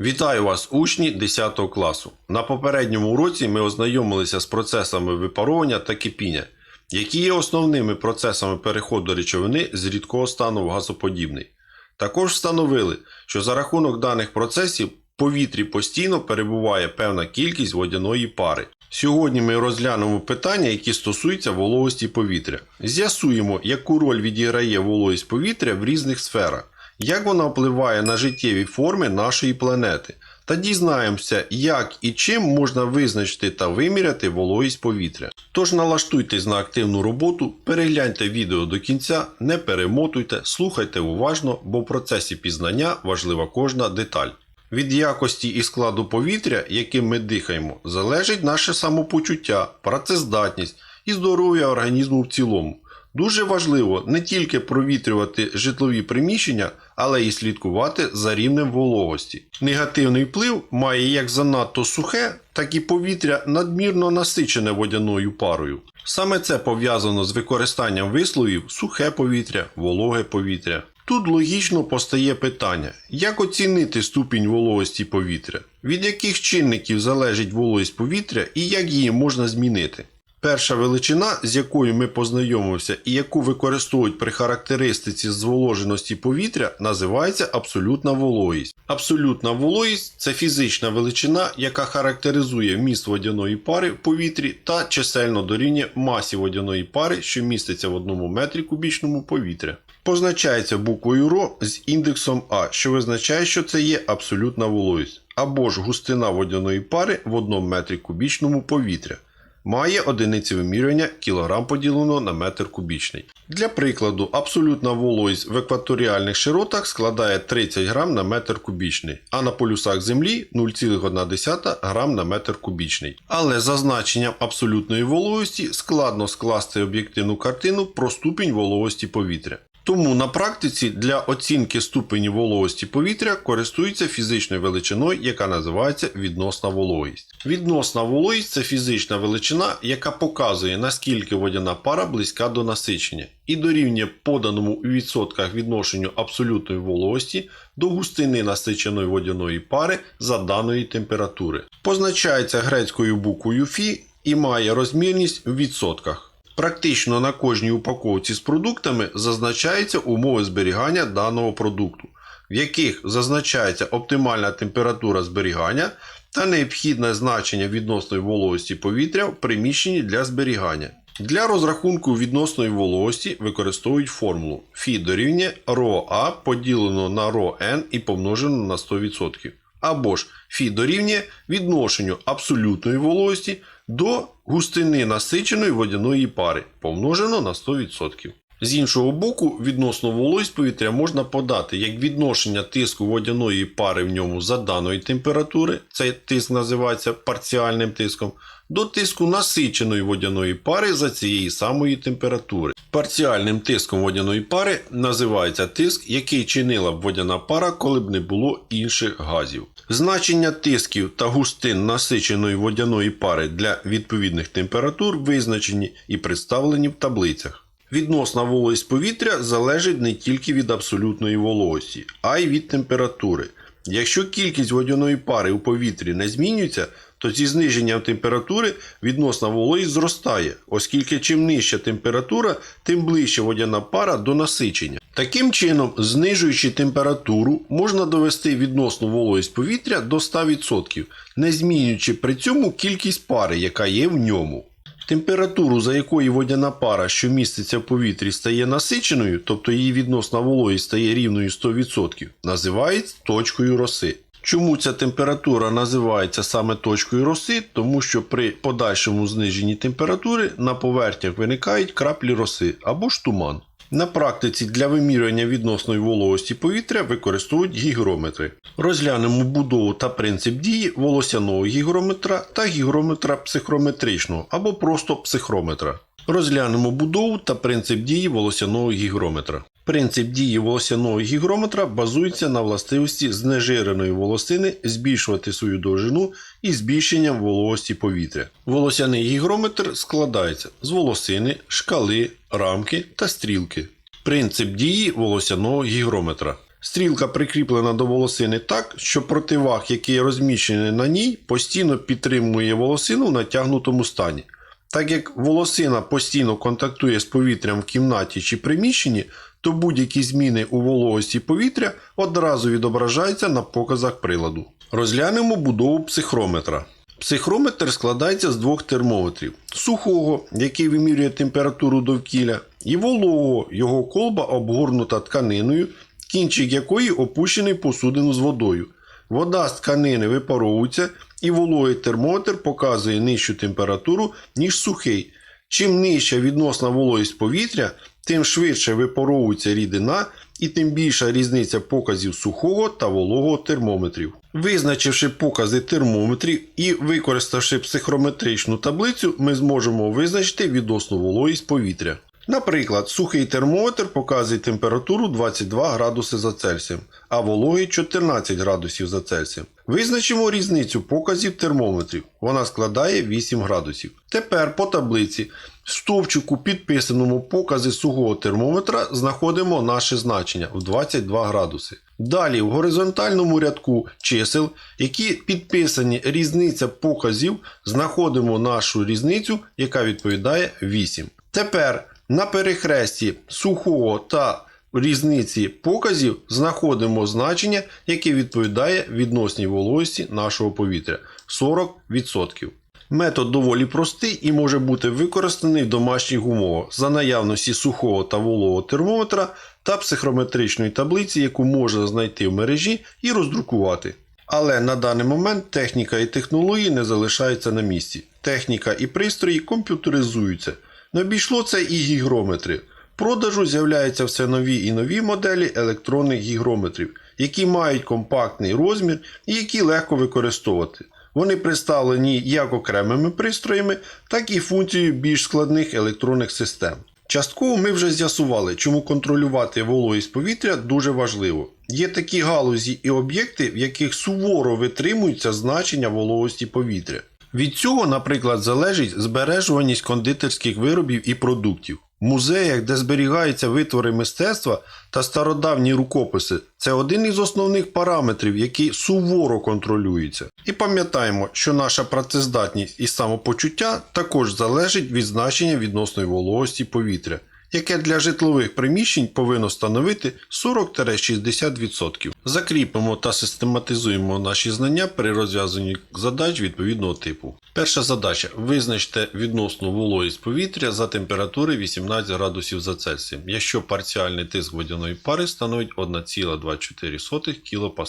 Вітаю вас, учні 10 класу. На попередньому уроці ми ознайомилися з процесами випаровування та кипіння, які є основними процесами переходу речовини з рідкого стану в газоподібний. Також встановили, що за рахунок даних процесів в повітрі постійно перебуває певна кількість водяної пари. Сьогодні ми розглянемо питання, які стосуються вологості повітря. З'ясуємо, яку роль відіграє вологість повітря в різних сферах, як вона впливає на життєві форми нашої планети, та дізнаємося, як і чим можна визначити та виміряти вологість повітря. Тож налаштуйтесь на активну роботу, перегляньте відео до кінця, не перемотуйте, слухайте уважно, бо в процесі пізнання важлива кожна деталь. Від якості і складу повітря, яким ми дихаємо, залежить наше самопочуття, працездатність і здоров'я організму в цілому. Дуже важливо не тільки провітрювати житлові приміщення, але й слідкувати за рівнем вологості. Негативний вплив має як занадто сухе, так і повітря надмірно насичене водяною парою. Саме це пов'язано з використанням висловів сухе повітря, вологе повітря. Тут логічно постає питання, як оцінити ступінь вологості повітря, від яких чинників залежить вологість повітря і як її можна змінити. Перша величина, з якою ми познайомимося і яку використовують при характеристиці зволоженості повітря, називається абсолютна вологість. Абсолютна вологість це фізична величина, яка характеризує вміст водяної пари в повітрі та чисельно дорівнює масі водяної пари, що міститься в одному метрі кубічному повітря. Позначається буквою РО з індексом А, що визначає, що це є абсолютна вологість, або ж густина водяної пари в одному метрі кубічному повітря має одиниці вимірювання кілограм поділено на метр кубічний. Для прикладу, абсолютна вологість в екваторіальних широтах складає 30 грам на метр кубічний, а на полюсах Землі 0,1 грам на метр кубічний. Але за значенням абсолютної вологості складно скласти об'єктивну картину про ступінь вологості повітря. Тому на практиці для оцінки ступені вологості повітря користуються фізичною величиною, яка називається відносна вологість. Відносна вологість це фізична величина, яка показує наскільки водяна пара близька до насичення, і дорівнює поданому у відсотках відношенню абсолютної вологості до густини насиченої водяної пари за даної температури. Позначається грецькою буквою Фі і має розмірність у відсотках. Практично на кожній упаковці з продуктами зазначаються умови зберігання даного продукту, в яких зазначається оптимальна температура зберігання та необхідне значення відносної вологості повітря в приміщенні для зберігання. Для розрахунку відносної вологості використовують формулу Фі дорівнює ρA поділено на ρN і помножено на 100%. Або ж Фі дорівнює відношенню абсолютної вологості до густини насиченої водяної пари, помножено на 100%. З іншого боку, відносно вологість повітря можна подати як відношення тиску водяної пари в ньому за даної температури, цей тиск називається парціальним тиском, до тиску насиченої водяної пари за цієї самої температури. Парціальним тиском водяної пари називається тиск, який чинила б водяна пара, коли б не було інших газів. Значення тисків та густин насиченої водяної пари для відповідних температур визначені і представлені в таблицях. Відносна вологість повітря залежить не тільки від абсолютної вологості, а й від температури. Якщо кількість водяної пари у повітрі не змінюється, то зі зниженням температури відносна вологість зростає, оскільки чим нижча температура, тим ближче водяна пара до насичення. Таким чином, знижуючи температуру, можна довести відносну вологість повітря до 100%, не змінюючи при цьому кількість пари, яка є в ньому. Температуру, за якою водяна пара, що міститься в повітрі, стає насиченою, тобто її відносна вологість стає рівною 100%, називають точкою роси. Чому ця температура називається саме точкою роси? Тому що при подальшому зниженні температури на поверхнях виникають краплі роси або ж туман. На практиці для вимірювання відносної вологості повітря використовують гігрометри. Розглянемо будову та принцип дії волосяного гігрометра та гігрометра психрометричного або просто психрометра. Розглянемо будову та принцип дії волосяного гігрометра. Принцип дії волосяного гігрометра базується на властивості знежиреної волосини збільшувати свою довжину і збільшенням вологості повітря. Волосяний гігрометр складається з волосини, шкали, рамки та стрілки. Принцип дії волосяного гігрометра. Стрілка прикріплена до волосини так, що противаг, який розміщений на ній, постійно підтримує волосину в натягнутому стані. Так як волосина постійно контактує з повітрям в кімнаті чи приміщенні, то будь-які зміни у вологості повітря одразу відображаються на показах приладу. Розглянемо будову психрометра. Психрометр складається з двох термометрів: сухого, який вимірює температуру довкілля, і вологого, його колба обгорнута тканиною, кінчик якої опущений посудину з водою. Вода з тканини випаровується, і вологий термометр показує нижчу температуру, ніж сухий. Чим нижча відносна вологість повітря, тим швидше випаровується рідина і тим більша різниця показів сухого та вологого термометрів. Визначивши покази термометрів і використавши психрометричну таблицю, ми зможемо визначити відносну вологість повітря. Наприклад, сухий термометр показує температуру 22 градуси за Цельсієм, а вологий 14 градусів за Цельсієм. Визначимо різницю показів термометрів. Вона складає 8 градусів. Тепер по таблиці стовпчику підписаному покази сухого термометра знаходимо наше значення в 22 градуси. Далі в горизонтальному рядку чисел, які підписані різниця показів, знаходимо нашу різницю, яка відповідає 8. Тепер на перехресті сухого та різниці показів знаходимо значення, яке відповідає відносній вологості нашого повітря 40%. Метод доволі простий і може бути використаний в домашніх умовах за наявності сухого та вологого термометра та психрометричної таблиці, яку можна знайти в мережі і роздрукувати. Але на даний момент техніка і технології не залишаються на місці. Техніка і пристрої комп'ютеризуються. Не обійшло це і гігрометри. Продажу з'являються все нові і нові моделі електронних гігрометрів, які мають компактний розмір і які легко використовувати. Вони представлені як окремими пристроями, так і функцією більш складних електронних систем. Частково ми вже з'ясували, чому контролювати вологість повітря дуже важливо. Є такі галузі і об'єкти, в яких суворо витримуються значення вологості повітря. Від цього, наприклад, залежить збережуваність кондитерських виробів і продуктів. Музеях, де зберігаються витвори мистецтва та стародавні рукописи, це один із основних параметрів, які суворо контролюються. І пам'ятаємо, що наша працездатність і самопочуття також залежить від значення відносної вологості повітря, яке для житлових приміщень повинно становити 40-60%. Закріпимо та систематизуємо наші знання при розв'язанні задач відповідного типу. Перша задача: визначте відносну вологість повітря за температури 18 градусів за Цельсієм, якщо парціальний тиск водяної пари становить 1,24 кПа.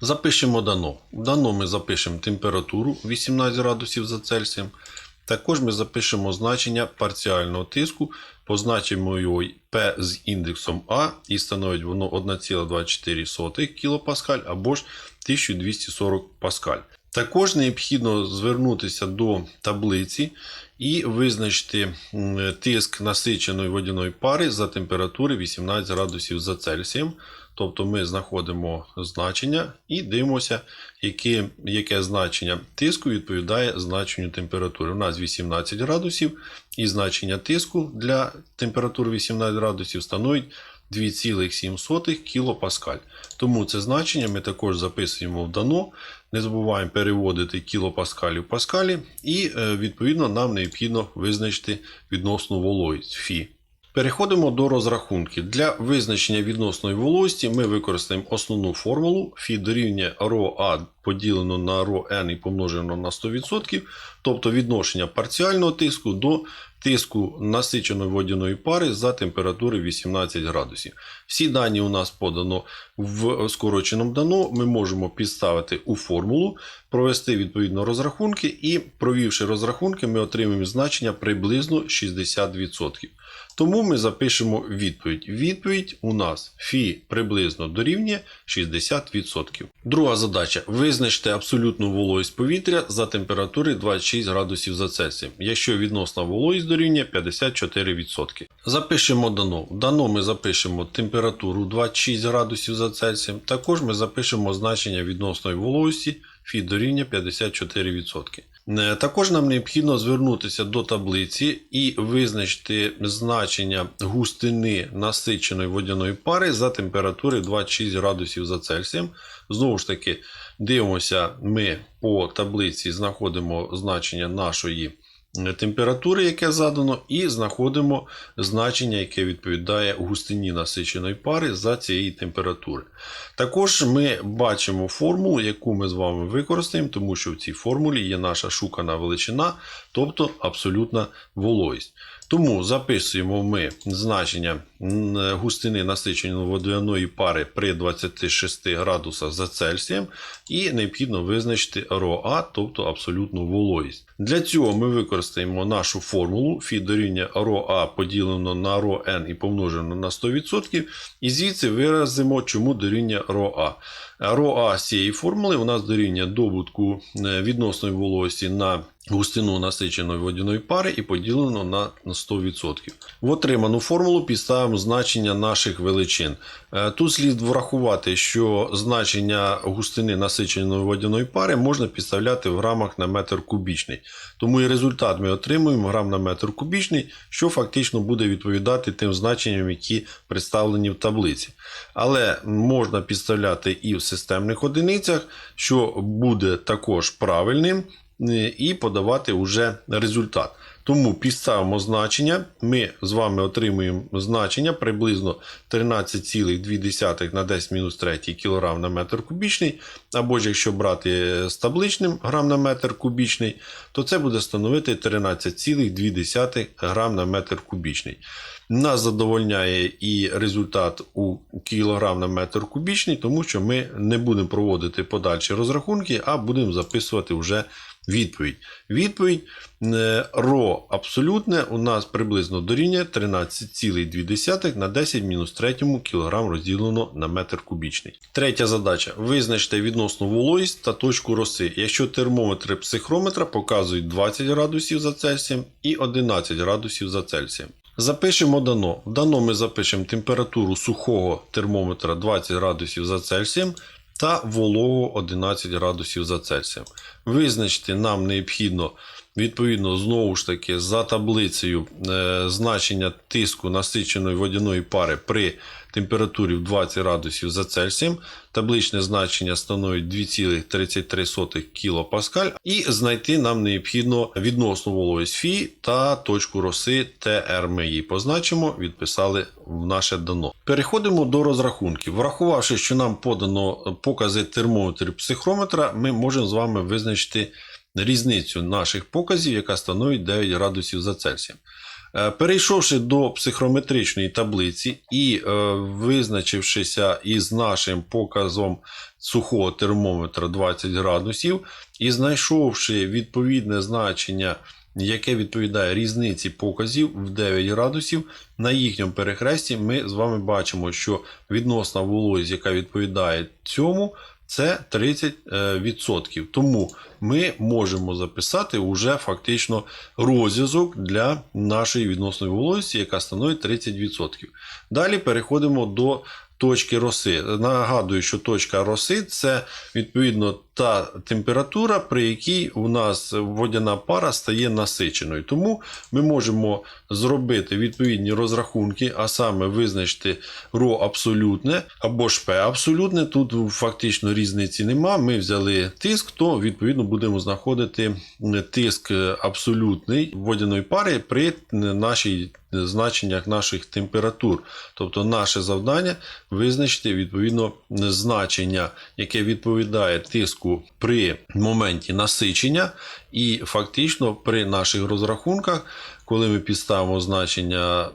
Запишемо дано. Дано ми запишемо температуру 18 градусів за Цельсієм. Також ми запишемо значення парціального тиску, позначимо його P з індексом А і становить воно 1,24 кПа або ж 1240 паскаль. Також необхідно звернутися до таблиці і визначити тиск насиченої водяної пари за температури 18 градусів за Цельсієм. Тобто ми знаходимо значення і дивимося, яке, яке значення тиску відповідає значенню температури. У нас 18 градусів, і значення тиску для температури 18 градусів становить 2,7 кПа. Тому це значення ми також записуємо в дано. Не забуваємо переводити кілопаскалі в паскалі, і е, відповідно нам необхідно визначити відносну вологість Фі. Переходимо до розрахунків. Для визначення відносної вологості ми використаємо основну формулу Фі дорівнює ρA поділено на ρn і помножено на 100%, тобто відношення парціального тиску до тиску насиченої водяної пари за температури 18 градусів. Всі дані у нас подано в скороченому дано. Ми можемо підставити у формулу, провести відповідно розрахунки, і провівши розрахунки, ми отримаємо значення приблизно 60%. Тому ми запишемо відповідь. Відповідь у нас Фі приблизно дорівнює 60%. Друга задача: визначте абсолютну вологість повітря за температури 26 градусів за Цельсієм, якщо відносна вологість дорівнює 54%. Запишемо дано. В Дано ми запишемо температуру 26 градусів за Цельсієм. Також ми запишемо значення відносної вологості Фі дорівнює 54%. Е, Також нам необхідно звернутися до таблиці і визначити значення густини насиченої водяної пари за температури 26 градусів за Цельсієм. Знову ж таки, дивимося, ми по таблиці знаходимо значення нашої температури, яке задано, і знаходимо значення, яке відповідає густині насиченої пари за цієї температури. Також ми бачимо формулу, яку ми з вами використаємо, тому що в цій формулі є наша шукана величина, тобто абсолютна вологість. Тому записуємо ми значення густини насиченої водяної пари при 26 градусах за Цельсієм і необхідно визначити РОА, тобто абсолютну вологість. Для цього ми використаємо нашу формулу фі дорівнює РОА поділено на РОН і помножено на 100%, і звідси виразимо, чому дорівнює РОА. РОА з цієї формули у нас дорівнює добутку е, відносної вологості на густину насиченої водяної пари і поділено на 100%. В отриману формулу підставимо значення наших величин. Е, Тут слід врахувати, що значення густини насиченої водяної пари можна підставляти в грамах на метр кубічний. Тому і результат ми отримуємо грам на метр кубічний, що фактично буде відповідати тим значенням, які представлені в таблиці. Але можна підставляти і в системних одиницях, що буде також правильним е, і подавати вже результат. Тому підставимо значення. Ми з вами отримуємо значення приблизно 13,2 на 10 мінус 3 кг на метр кубічний. Або ж якщо брати з табличним грам на метр кубічний, то це буде становити 13,2 грам на метр кубічний. Нас задовольняє і результат у кілограм на метр кубічний, тому що ми не будемо проводити подальші розрахунки, а будемо записувати вже відповідь. Відповідь е, ро абсолютне у нас приблизно дорівнює 13,2 на 10 мінус 3 кг розділено на метр кубічний. Третя задача. Визначте відносну вологість та точку роси. Якщо термометри психрометра показують 20 градусів за Цельсієм і 11 градусів за Цельсієм. Запишемо дано. Дано ми запишемо температуру сухого термометра 20 градусів за Цельсієм та волого 11 градусів за Цельсієм. Визначити нам необхідно відповідно знову ж таки за таблицею е, значення тиску насиченої водяної пари при температурі в 20 градусів за Цельсієм. Табличне значення становить 2,33 кПа. І знайти нам необхідно відносну вологість Фі та точку роси ТР. Ми її позначимо, відписали в наше дано. Переходимо до розрахунків. Врахувавши, що нам подано покази термометрів психрометра, ми можемо з вами визначити різницю наших показів, яка становить 9 градусів за Цельсієм. Е, Перейшовши до психрометричної таблиці і е, визначившися із нашим показом сухого термометра 20 градусів, і знайшовши відповідне значення, яке відповідає різниці показів в 9 градусів, на їхньому перехресті ми з вами бачимо, що відносна вологість, яка відповідає цьому, це 30%. Тому ми можемо записати уже фактично розв'язок для нашої відносної вологості, яка становить 30%. Далі переходимо до точки роси. Нагадую, що точка роси це відповідно та температура, при якій у нас водяна пара стає насиченою. Тому ми можемо зробити відповідні розрахунки, а саме визначити ро абсолютне або ж П абсолютне. Тут фактично різниці нема. Ми взяли тиск, то відповідно будемо знаходити тиск абсолютний водяної пари при нашій значеннях наших температур. Тобто наше завдання визначити відповідно значення, яке відповідає тиску при моменті насичення, і фактично при наших розрахунках, коли ми підставимо значення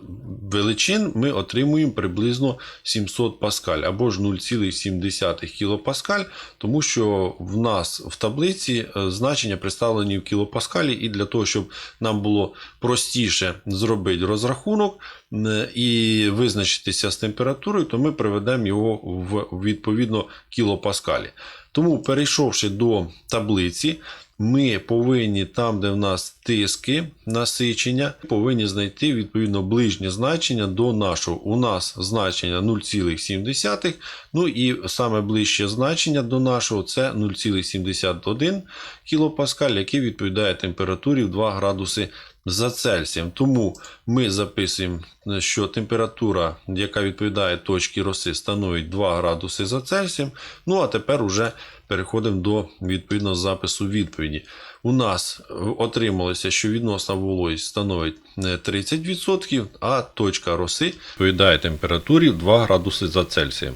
величин, ми отримуємо приблизно 700 паскаль або ж 0,7 кПа, тому що в нас в таблиці е, значення представлені в кілопаскалі, і для того, щоб нам було простіше зробити розрахунок е, і визначитися з температурою, то ми приведемо його в відповідно кілопаскалі. Тому, перейшовши до таблиці, ми повинні там, де в нас тиски насичення, повинні знайти відповідно ближнє значення до нашого. У нас значення 0,7, ну і саме ближче значення до нашого це 0,71 кПа, який відповідає температурі в 2 градуси за Цельсієм. Тому ми записуємо, що температура, яка відповідає точці роси, становить 2 градуси за Цельсієм. Ну а тепер уже переходимо до відповідного запису відповіді. У нас отрималося, що відносна вологість становить е, 30%, а точка роси відповідає температурі 2 градуси за Цельсієм.